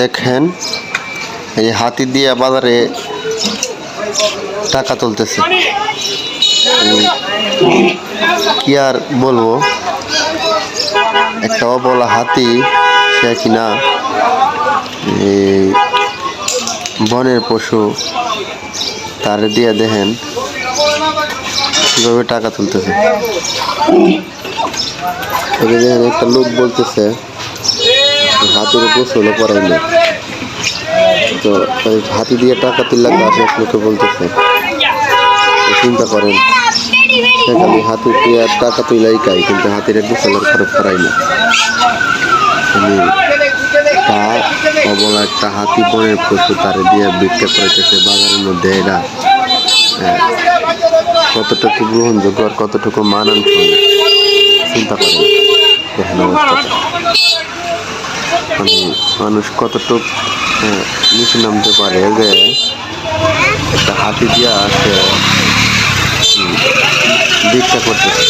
দেখেন, এই হাতি দিয়ে বাজারে টাকা তুলতেছে। কি আর বলব? একটা অবলা হাতি, সে কিনা বনের পশু, তার দিয়ে দেখেন কীভাবে টাকা তুলতেছে। একটা লোক বলতেছে হাতির গোসলও করাই না তো হাতি দিয়ে টাকা তিন লাখ আসে লোকে বলতেছে। চিন্তা করেন সে খালি হাতি দিয়ে টাকা তুলাই খাই কিন্তু হাতির গোসলের খরচ করাই তা অবলা একটা হাতি বনের পশু তারে দিয়ে বিক্রি করেছে বাজারের মধ্যে এটা হ্যাঁ, কতটুকু গ্রহণযোগ্য আর কতটুকু মানানসই চিন্তা করেন। দেখেন অবস্থাটা মানে মানুষ কতটুক হ্যাঁ, নিচে নামতে পারে যে একটা হাতি দিয়া আছে ভিক্ষা করতেছে